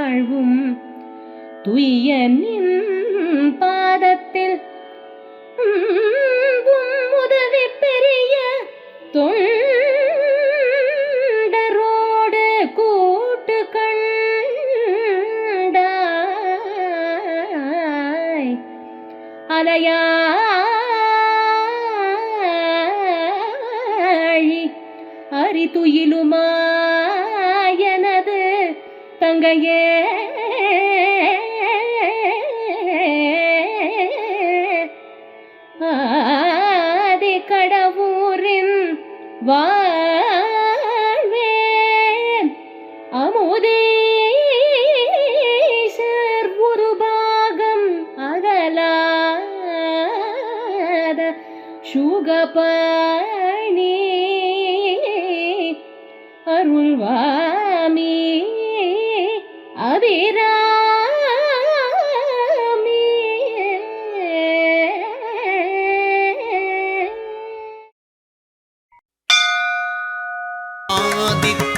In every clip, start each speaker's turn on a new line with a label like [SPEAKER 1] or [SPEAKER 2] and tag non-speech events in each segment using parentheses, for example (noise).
[SPEAKER 1] வாழ்வும் துய்ய நின் பாதத்தில் உதவி பெரிய தொண்டரோடு கூட்டு கண்டாய். அலையாழி அரிதுயிலுமாயனது தங்கையே ஆதி கடவுரின் வா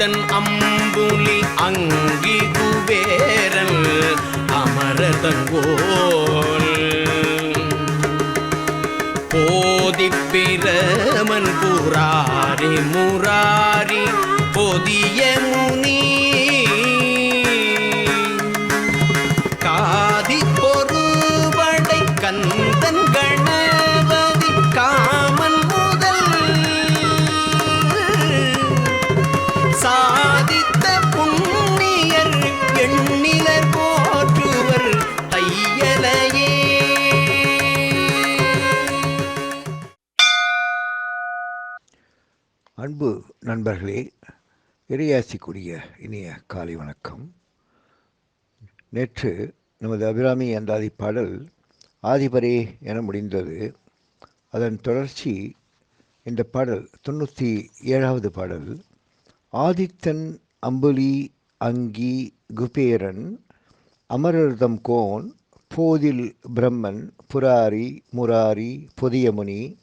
[SPEAKER 2] ஆதித்தன் அம்புலி அங்கி குபேரன் அமரதங்கோல் போதிப்பிரமன் புராரி முராரி பொதிய முனி
[SPEAKER 3] அன்பு நண்பர்களே இறையாசிக்குரிய இனிய காலை வணக்கம். நேற்று நமது அபிராமி அந்தாதி பாடல் ஆதிபரே என முடிந்தது. அதன் தொடர்ச்சி இந்த பாடல் தொண்ணூற்றி ஏழாவது பாடல் ஆதித்தன் அம்புலி அங்கி குபேரன் அமரர்தம் கோன் போதில் பிரம்மன் புராரி முராரி புதியமுனி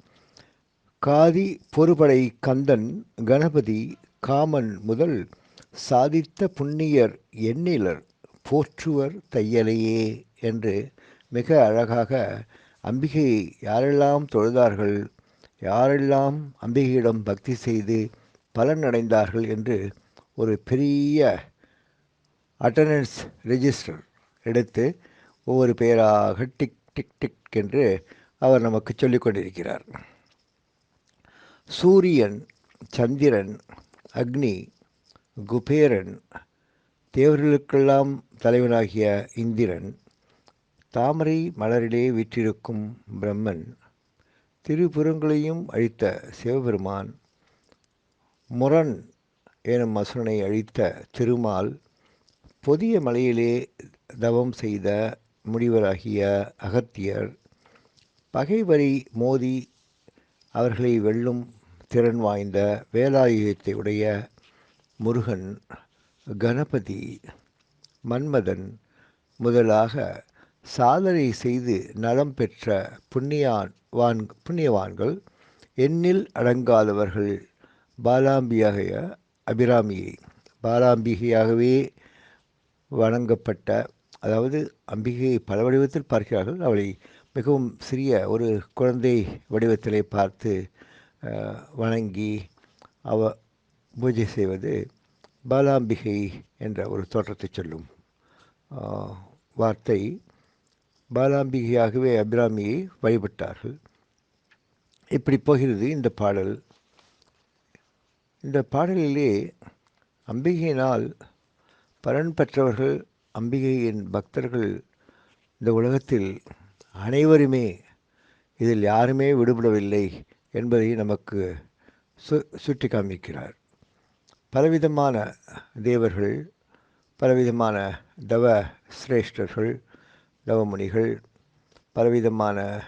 [SPEAKER 3] காதி பொறுபடை கந்தன் கணபதி காமன் முதல் சாதித்த புண்ணியர் எண்ணிலர் போற்றுவர் தையலையே என்று மிக அழகாக அம்பிகையை யாரெல்லாம் தொழுதார்கள் யாரெல்லாம் அம்பிகையிடம் பக்தி செய்து பலன் அடைந்தார்கள் என்று ஒரு பெரிய அட்டண்டன்ஸ் ரெஜிஸ்டர் எடுத்து ஒவ்வொரு பெயராக டிக் டிக் டிக் என்று அவர் நமக்கு சொல்லிக் கொண்டிருக்கிறார். சூரியன் சந்திரன் அக்னி குபேரன் தேவர்களுக்கெல்லாம் தலைவனாகிய இந்திரன் தாமரை மலரிலே வீற்றிருக்கும் பிரம்மன் திருப்புறங்களையும் அழித்த சிவபெருமான் முரண் எனும் அசுரனை அழித்த திருமால் பொதிய மலையிலே தவம் செய்த முடிவராகிய அகத்தியர் பகைவரி மோதி அவர்களை வெல்லும் திறன் வாய்ந்த வேலாயுதத்தை உடைய முருகன் கணபதி மன்மதன் முதலாக சாதனை செய்து நலம் பெற்ற புண்ணியான் வான் புண்ணியவான்கள் எண்ணில் அடங்காதவர்கள் பாலாம்பியாகைய அபிராமியை பாலாம்பிகையாகவே வணங்கப்பட்ட அதாவது அம்பிகையை பல வடிவத்தில் பார்க்கிறார்கள். அவளை மிகவும் சிறிய ஒரு குழந்தை வடிவத்திலே பார்த்து வணங்கி அவ பூஜை செய்வது பாலாம்பிகை என்ற ஒரு தோற்றத்தை சொல்லும். வார்த்தை பாலாம்பிகையாகவே அபிராமியை வழிபட்டார்கள். இப்படி போகிறது இந்த பாடல். இந்த பாடலிலே அம்பிகையினால் பலன் பெற்றவர்கள் அம்பிகையின் பக்தர்கள் இந்த உலகத்தில் அனைவருமே இதில் யாருமே விடுபடவில்லை. என்பதை நமக்கு சு சுட்டி காமிக்கிறார் பலவிதமான தேவர்கள் பலவிதமான தவ சிரேஷ்டர்கள் தவமுனிகள் பலவிதமான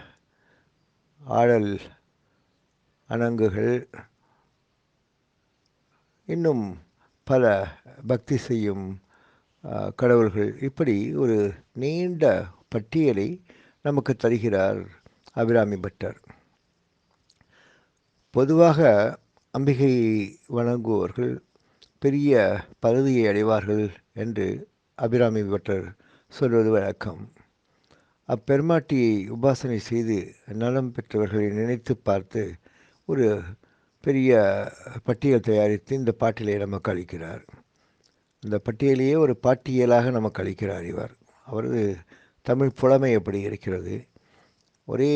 [SPEAKER 3] ஆடல் அணங்குகள் இன்னும் பல பக்தி செய்யும் கடவுள்கள் இப்படி ஒரு நீண்ட பட்டியலை நமக்கு தருகிறார் அபிராமி பட்டர். பொதுவாக அம்பிகையை வணங்குவோர்கள் பெரிய பதவியை அடைவார்கள் என்று அபிராமி பட்டர் சொல்வது வழக்கம். அப்பெருமாட்டியை உபாசனை செய்து நலம் பெற்றவர்களை நினைத்து பார்த்து ஒரு பெரிய பட்டியல் தயாரித்து இந்த பாட்டியலை நமக்கு அளிக்கிறார். இந்த பட்டியலையே ஒரு பாட்டியலாக நமக்கு அளிக்கிறார் இவர். அவரது தமிழ் புலமை எப்படி இருக்கிறது? ஒரே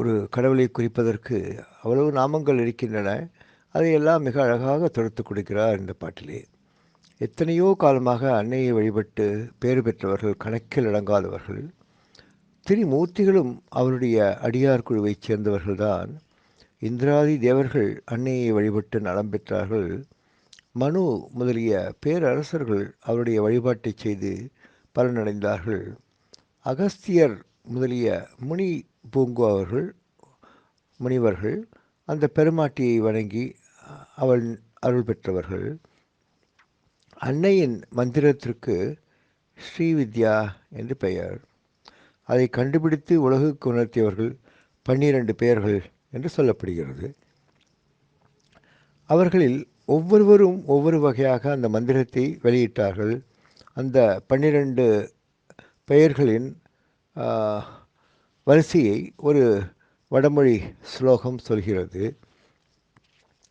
[SPEAKER 3] ஒரு கடவுளை குறிப்பதற்கு அவ்வளவு நாமங்கள் இருக்கின்றன. அதையெல்லாம் மிக அழகாக தொடுத்து கொடுக்கிறார் இந்த பாட்டிலே. எத்தனையோ காலமாக அன்னையை வழிபட்டு பேறு பெற்றவர்கள் கணக்கில் அடங்காதவர்கள் திரிமூர்த்திகளும் அவருடைய அடியார் குழுவைச் சேர்ந்தவர்கள்தான் இந்திராதி தேவர்கள் அன்னையை வழிபட்டு நலம் பெற்றார்கள். மனு முதலிய பேரரசர்கள் அவருடைய வழிபாட்டைச் செய்து பலனடைந்தார்கள். அகஸ்தியர் முதலிய முனி பூங்குவர்கள் முனிவர்கள் அந்த பெருமாட்டியை வணங்கி அவள் அருள் பெற்றவர்கள். அன்னையின் மந்திரத்திற்கு ஸ்ரீவித்யா என்று பெயர். அதை கண்டுபிடித்து உலகுக்கு உணர்த்தியவர்கள் பன்னிரண்டு பெயர்கள் என்று சொல்லப்படுகிறது. அவர்களில் ஒவ்வொருவரும் ஒவ்வொரு வகையாக அந்த மந்திரத்தை வெளியிட்டார்கள். அந்த பன்னிரண்டு பெயர்களின் வரிசையை ஒரு வடமொழி ஸ்லோகம் சொல்கிறது.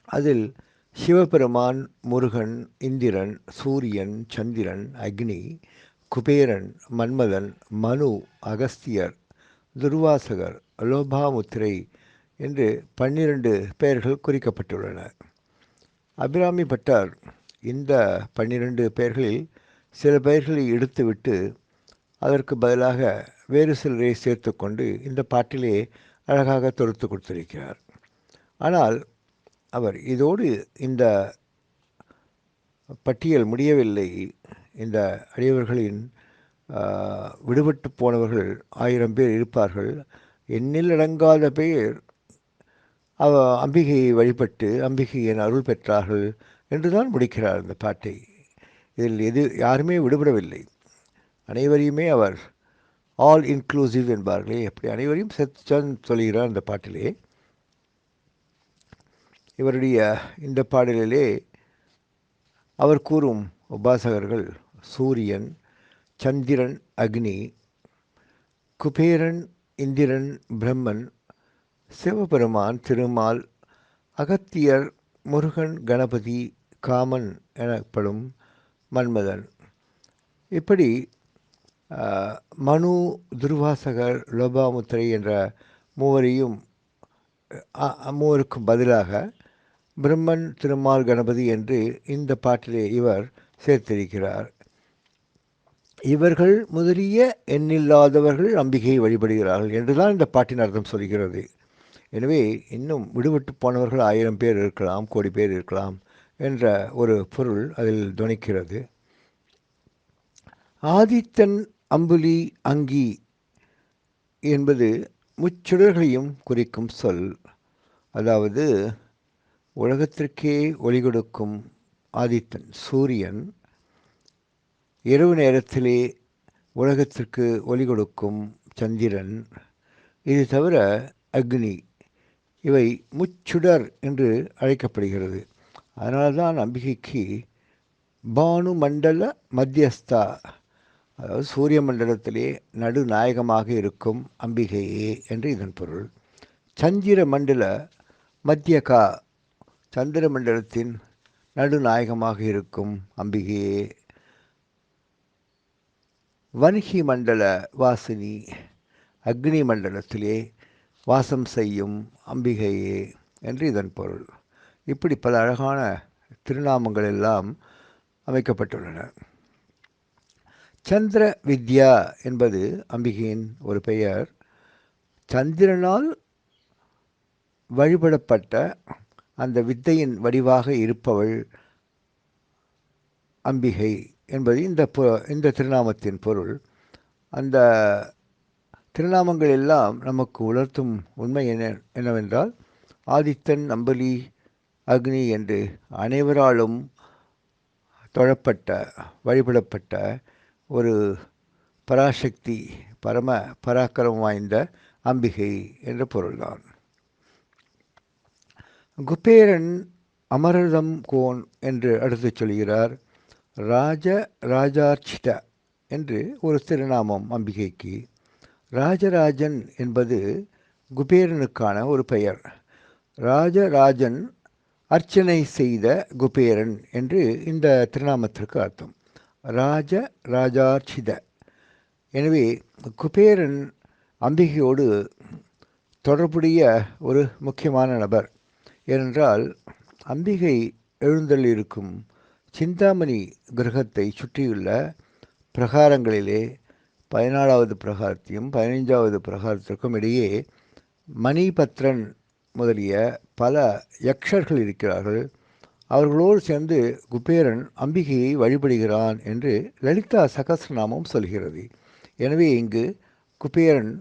[SPEAKER 3] அதில் சிவபெருமான் முருகன் இந்திரன் சூரியன் சந்திரன் அக்னி குபேரன் மன்மதன் மனு அகஸ்தியர் துர்வாசகர் லோபாமுத்திரை என்று பன்னிரண்டு பெயர்கள் குறிக்கப்பட்டுள்ளன. அபிராமி பட்டார் இந்த பன்னிரண்டு பெயர்களில் சில பெயர்களை எடுத்துவிட்டு அதற்கு பதிலாக வேறு சிலரை சேர்த்துக்கொண்டு இந்த பாட்டிலே அழகாக தொடுத்து கொடுத்திருக்கிறார். ஆனால் அவர் இதோடு இந்த பட்டியல் முடியவில்லை. இந்த அடியவர்களின் விடுபட்டு போனவர்கள் ஆயிரம் பேர் இருப்பார்கள். எண்ணில் அடங்காத பேர் அவ அம்பிகையை வழிபட்டு அம்பிகையின் அருள் பெற்றார்கள் என்றுதான் முடிக்கிறார் இந்த பாட்டை. இதில் எது யாருமே விடுபடவில்லை. அனைவரையுமே அவர் ஆல் இன்க்ளூசிவ் என்பார்களே அப்படி அனைவரையும் சேர்த்துதான் சொல்கிறார் அந்த பாட்டிலே. இவருடைய இந்த பாடலிலே அவர் கூறும் உபாசகர்கள் சூரியன் சந்திரன் அக்னி குபேரன் இந்திரன் பிரம்மன் சிவபெருமான் திருமால் அகத்தியர் முருகன் கணபதி காமன் எனப்படும் மன்மதன். இப்படி மனு துர்வாசகர் லோபாமுத்திரை என்ற மூவரையும் அ, மூவருக்கும் பதிலாக பிரம்மன் திருமால் கணபதி என்று இந்த பாட்டிலே இவர் சேர்த்திருக்கிறார். இவர்கள் முதலிய எண்ணில்லாதவர்கள் அம்பிகையை வழிபடுகிறார்கள் என்றுதான் இந்த பாட்டின் அர்த்தம் சொல்கிறது. எனவே இன்னும் விடுபட்டு போனவர்கள் ஆயிரம் பேர் இருக்கலாம் கோடி பேர் இருக்கலாம் என்ற ஒரு பொருள் அதில் துணிக்கிறது. ஆதித்தன் அம்புலி அங்கி என்பது முச்சுடர்களையும் குறிக்கும் சொல். அதாவது உலகத்திற்கே ஒளி கொடுக்கும் ஆதித்தன் சூரியன் இரவு நேரத்திலே உலகத்திற்கு ஒளி கொடுக்கும் சந்திரன். இது தவிர அக்னி. இவை முச்சுடர் என்று அழைக்கப்படுகிறது. அதனால்தான் அம்பிகைக்கு பானு மண்டல மத்தியஸ்தா. அதாவது சூரிய மண்டலத்திலே நடுநாயகமாக இருக்கும் அம்பிகையே என்று இதன் பொருள். சந்திர மண்டல மத்தியகா சந்திர மண்டலத்தின் நடுநாயகமாக இருக்கும் அம்பிகையே. வன்ஹி மண்டல வாசினி அக்னி மண்டலத்திலே வாசம் செய்யும் அம்பிகையே என்று இதன் பொருள். இப்படி பல அழகான திருநாமங்கள் எல்லாம் அமைக்கப்பட்டுள்ளன. சந்திர வித்யா என்பது அம்பிகையின் ஒரு பெயர். சந்திரனால் வழிபடப்பட்ட அந்த வித்தையின் வடிவாக இருப்பவள் அம்பிகை என்பது இந்த பொ இந்த திருநாமத்தின் பொருள். அந்த திருநாமங்கள் எல்லாம் நமக்கு உணர்த்தும் உண்மை என்ன என்னவென்றால் ஆதித்தன் நம்பலி அக்னி என்று அனைவராலும் தொழப்பட்ட வழிபடப்பட்ட ஒரு பராசக்தி பரம பராக்கிரமம் வாய்ந்த அம்பிகை என்ற பொருள்தான். குபேரன் அமரதம் கோன் என்று அடுத்து சொல்கிறார் ராஜ ராஜார்ச்சித என்று ஒரு திருநாமம் அம்பிகைக்கு. ராஜராஜன் என்பது குபேரனுக்கான ஒரு பெயர். ராஜராஜன் அர்ச்சனை செய்த குபேரன் என்று இந்த திருநாமத்திற்கு அர்த்தம். ராஜ ராஜார்ச்சித. எனவே குபேரன் அம்பிகையோடு தொடர்புடைய ஒரு முக்கியமான நபர். ஏனென்றால் அம்பிகை எழுந்தள்ளிருக்கும் சிந்தாமணி கிரகத்தை சுற்றியுள்ள பிரகாரங்களிலே பதினாலாவது பிரகாரத்தையும் பதினைஞ்சாவது பிரகாரத்திற்கும் இடையே மணிபத்ரன் முதலிய பல யக்ஷர்கள் இருக்கிறார்கள். அவர்களோடு சேர்ந்து குபேரன் அம்பிகையை வழிபடுகிறான் என்று லலிதா சகசிரநாமம் சொல்கிறது. எனவே இங்கு குபேரன்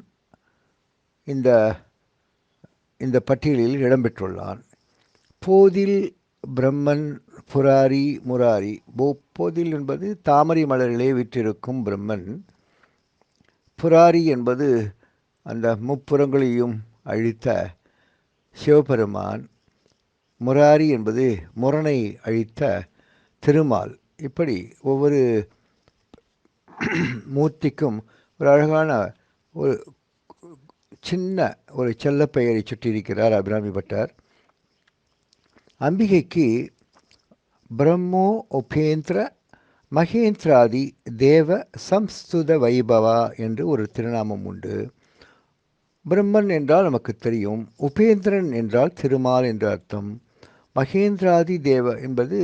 [SPEAKER 3] இந்த இந்த பட்டியலில் இடம்பெற்றுள்ளான். போதில் பிரம்மன் புராரி முராரி. போ போதில் என்பது தாமரை மலர்களே விற்றிருக்கும் பிரம்மன். புராரி என்பது அந்த முப்புறங்களையும் அழித்த சிவபெருமான். முராரி என்பது முரணை அழித்த திருமால். இப்படி ஒவ்வொரு (clears throat) மூர்த்திக்கும் ஒரு அழகான ஒரு சின்ன ஒரு செல்ல பெயரை சுற்றியிருக்கிறார் அபிராமி பட்டார். அம்பிகைக்கு பிரம்மோ உபேந்திர மகேந்திராதி தேவ சம்ஸ்துத வைபவா என்று ஒரு திருநாமம் உண்டு. பிரம்மன் என்றால் நமக்கு தெரியும் உபேந்திரன் என்றால் திருமால் என்று அர்த்தம். மகேந்திராதி தேவ என்பது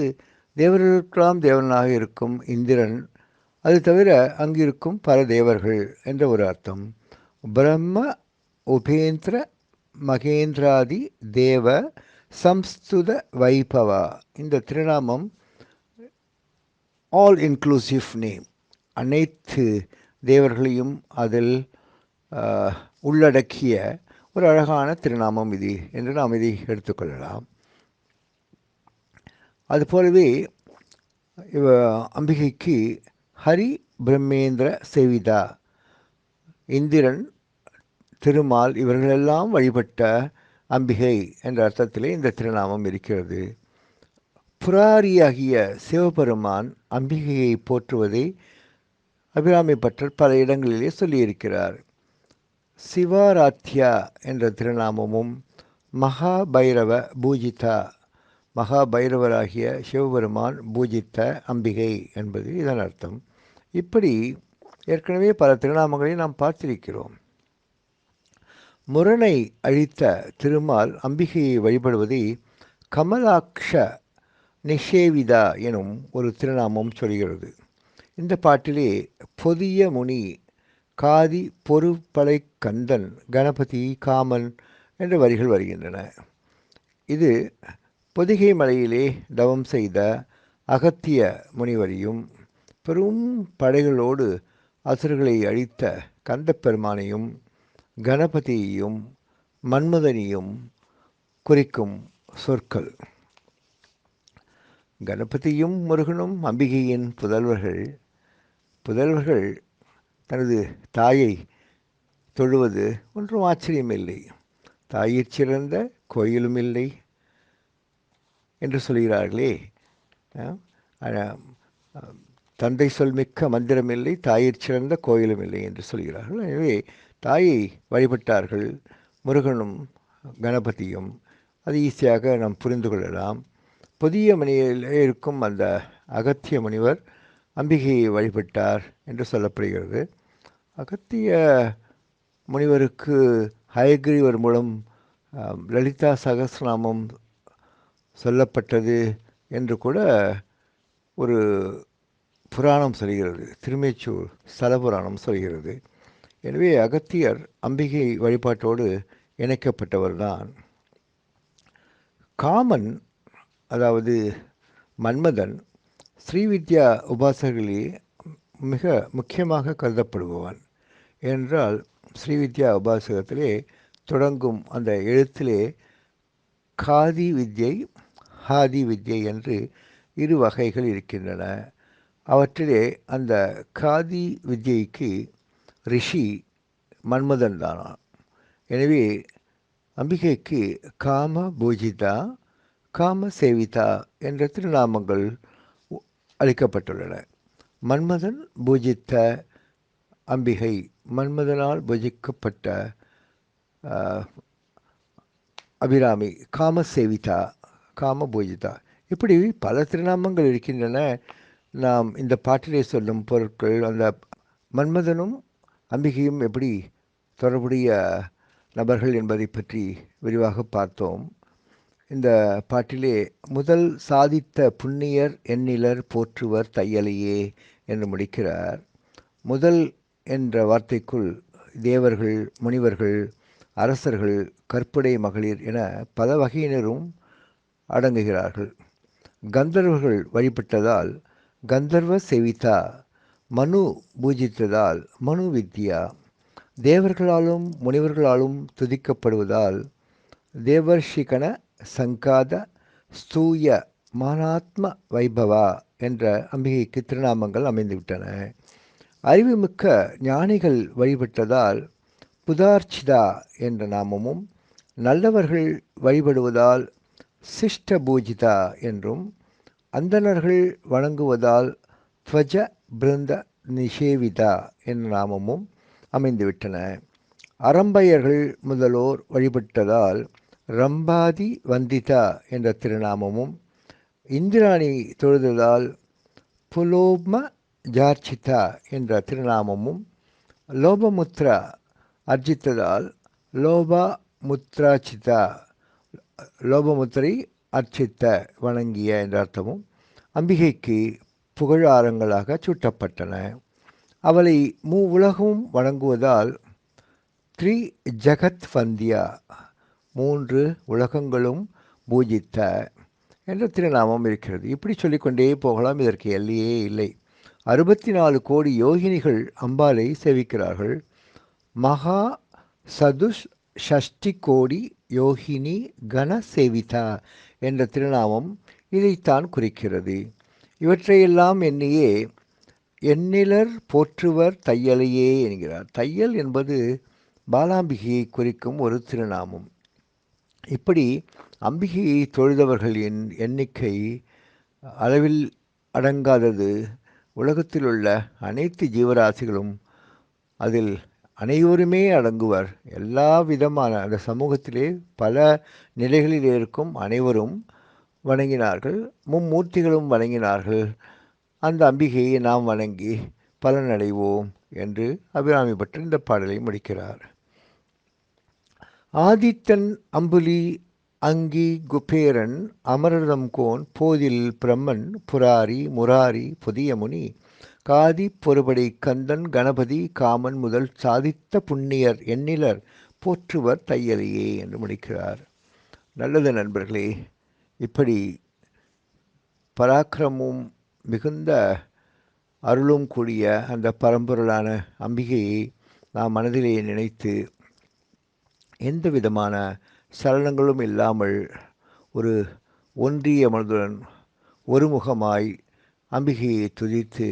[SPEAKER 3] தேவர்களுக்கெல்லாம் தேவனாக இருக்கும் இந்திரன். அது தவிர அங்கிருக்கும் பல தேவர்கள் என்ற ஒரு அர்த்தம். பிரம்ம உபேந்திர மகேந்திராதி தேவ சம்ஸ்துத வைபவா இந்த திருநாமம் ஆல் இன்க்ளூசிவ் நேம் அனைத்து தேவர்களையும் அதில் உள்ளடக்கிய ஒரு அழகான திருநாமம் இது என்று நாம் இதை எடுத்துக்கொள்ளலாம் அதுபோலவே இவ அம்பிகைக்கு ஹரி பிரம்மேந்திர சேவிதா இந்திரன் திருமால் இவர்களெல்லாம் வழிபட்ட அம்பிகை என்ற அர்த்தத்திலே இந்த திருநாமம் இருக்கிறது. புராரியாகிய சிவபெருமான் அம்பிகையை போற்றுவதை அபிராமி பட்டர் பல இடங்களிலே சொல்லியிருக்கிறார். சிவாராத்யா என்ற திருநாமமும் மகாபைரவ பூஜிதா மகாபைரவராகிய சிவபெருமான் பூஜித்த அம்பிகை என்பது இதன் அர்த்தம். இப்படி ஏற்கனவே பல திருநாமங்களை நாம் பார்த்திருக்கிறோம். முரணை அழித்த திருமால் அம்பிகையை வழிபடுவதை கமலாக்ஷ நிஷேவிதா எனும் ஒரு திருநாமம் சொல்கிறது. இந்த பாட்டிலே பொதிய முனி காதி பொறுப்பலை கந்தன் கணபதி காமன் என்ற வரிகள் வருகின்றன. இது பொதிகை மலையிலே தவம் செய்த அகத்திய முனிவரையும் பெரும் படைகளோடு அசுரர்களை அழித்த கந்தப்பெருமானையும் கணபதியையும் மன்மதனையும் குறிக்கும் சொற்கள். கணபதியும் முருகனும் அம்பிகையின் புதல்வர்கள். புதல்வர்கள் தனது தாயை தொழுவது ஒன்றும் ஆச்சரியமில்லை. தாயிற் சிறந்த கோயிலும் இல்லை. என்று சொல்கிறார்களே. தந்தை சொல் மிக்க மந்திரமில்லை தாயிற் சிறந்த கோயிலும் இல்லை என்று சொல்கிறார்கள். எனவே தாயை வழிபட்டார்கள் முருகனும் கணபதியும். அது ஈஸியாக நாம் புரிந்து கொள்ளலாம். புதிய மணியிலே இருக்கும் அந்த அகத்திய முனிவர் அம்பிகையை வழிபட்டார் என்று சொல்லப்படுகிறது. அகத்திய முனிவருக்கு ஹயக்ரீவர் மூலம் லலிதா சகசிரநாமம் சொல்லப்பட்டது என்று கூட ஒரு புராணம் சொல்கிறது. திருமேச்சூர் ஸ்தல புராணம் சொல்கிறது. எனவே அகத்தியர் அம்பிகை வழிபாட்டோடு இணைக்கப்பட்டவர்தான் காமன் அதாவது மன்மதன் ஸ்ரீவித்யா உபாசகர்களே மிக முக்கியமாக கருதப்படுபவன் என்றால் ஸ்ரீவித்யா உபாசகத்திலே தொடங்கும் அந்த எழுத்திலே காதி வித்யை ஹாதி வித்யை என்று இரு வகைகள் இருக்கின்றன. அவற்றிலே அந்த காதி வித்யைக்கு ரிஷி மன்மதன் தானான் எனவே அம்பிகைக்கு காம பூஜிதா காம சேவிதா என்ற திருநாமங்கள் அளிக்கப்பட்டுள்ளன. மன்மதன் பூஜித்த அம்பிகை மன்மதனால் பூஜிக்கப்பட்ட அபிராமி காம காமபூஜிதா காம பூஜிதா இப்படி பல திருநாமங்கள் இருக்கின்றன. நாம் இந்த பாட்டிலே சொல்லும் பொருட்கள் அந்த மன்மதனும் அம்பிகையும் எப்படி தொடர்புடைய நபர்கள் என்பதை பற்றி விரிவாக பார்த்தோம். இந்த பாட்டிலே முதல் சாதித்த புண்ணியர் எண்ணிலர் போற்றுவர் தையலையே என்று முடிக்கிறார். முதல் என்ற வார்த்தைக்குள் தேவர்கள் முனிவர்கள் அரசர்கள் கற்புடை மகளிர் என பல வகையினரும் அடங்குகிறார்கள். கந்தர்வர்கள் வழிபட்டதால் கந்தர்வ செவிதா மனு பூஜித்ததால் மனு வித்யா தேவர்களாலும் முனிவர்களாலும் துதிக்கப்படுவதால் தேவர்ஷிகன சங்காத ஸ்தூய மானாத்ம வைபவா என்ற அம்பிகைக்கு திருநாமங்கள் அமைந்துவிட்டன. அறிவுமிக்க ஞானிகள் வழிபட்டதால் புதார்ச்சிதா என்ற நாமமும் நல்லவர்கள் வழிபடுவதால் சிஷ்ட பூஜிதா என்றும் அந்தணர்கள் வணங்குவதால் துவஜ பிருந்த நிஷேவிதா என்ற நாமமும் அமைந்துவிட்டன. அறம்பையர்கள் முதலோர் வழிபட்டதால் ரம்பாதி வந்திதா என்ற திருநாமமும் இந்திராணி தொழுததால் புலோப்ம ஜார்ச்சிதா என்ற திருநாமமும் லோபமுத்ரா அர்ஜித்ததால் லோபா முத்ராச்சிதா லோபமுத்திரை அர்ச்சித்த வணங்கிய என்ற அர்த்தமும் அம்பிகைக்கு புகழாரங்களாக சூட்டப்பட்டன. அவளை மூ உலகமும் வணங்குவதால் த்ரி ஜகத் வந்தியா மூன்று உலகங்களும் பூஜித்த என்ற திருநாமம் இருக்கிறது. இப்படி சொல்லிக்கொண்டே போகலாம். இதற்கு எல்லையே இல்லை. அறுபத்தி நாலு கோடி யோகினிகள் அம்பாலை சேவிக்கிறார்கள். மகா சதுஷ் ஷஷ்டி கோடி யோகினி கன சேவிதா என்ற திருநாமம் இதைத்தான் குறிக்கிறது. இவற்றையெல்லாம் எண்ணியே எண்ணிலர் போற்றுவர் தையலையே என்கிறார். தையல் என்பது பாலாம்பிகையை குறிக்கும் ஒரு திருநாமம். இப்படி அம்பிகையை தொழுதவர்களின் எண்ணிக்கை அளவில் அடங்காதது. உலகத்தில் உள்ள அனைத்து ஜீவராசிகளும் அதில் அனைவருமே அடங்குவர். எல்லா விதமான அந்த சமூகத்திலே பல நிலைகளில் இருக்கும் அனைவரும் வணங்கினார்கள். மும்மூர்த்திகளும் வணங்கினார்கள். அந்த அம்பிகையை நாம் வணங்கி பலனடைவோம் என்று அபிராமி பற்றி இந்த பாடலை முடிக்கிறார். ஆதித்தன் அம்புலி அங்கி குபேரன் அமரதம் கோன் போதில் பிரம்மன் புராரி முராரி புதிய முனி காதி பொறுபடி கந்தன் கணபதி காமன் முதல் சாதித்த புண்ணியர் எண்ணிலர் போற்றுவர் தையலையே என்று முடிக்கிறார். நல்லது நண்பர்களே இப்படி பராக்கிரமும் மிகுந்த அருளும் கூடிய அந்த பரம்பொருளான அம்பிகையை நாம் மனதிலே நினைத்து எந்த விதமான சலனங்களும் இல்லாமல் ஒரு ஒன்றிய மனதுடன் ஒருமுகமாய் அம்பிகையை துதித்து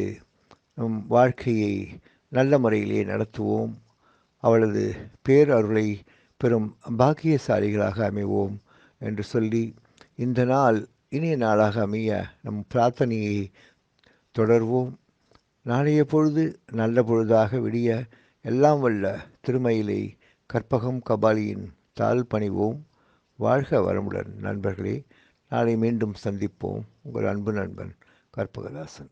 [SPEAKER 3] நம் வாழ்க்கையை நல்ல முறையிலே நடத்துவோம். அவளது பேரருளை பெறும் பாக்கியசாலிகளாக அமைவோம் என்று சொல்லி இந்த நாள் இனிய நாளாக அமைய நம் பிரார்த்தனையை தொடர்வோம். நாளைய பொழுது நல்ல பொழுதாக விடிய எல்லாம் வல்ல திருமயிலை கற்பகம் கபாலியின் தாழ் பணிவோம். வாழ்க வரமுடன் நண்பர்களே. நாளை மீண்டும் சந்திப்போம். உங்கள் அன்பு நண்பன் கற்பகதாசன்.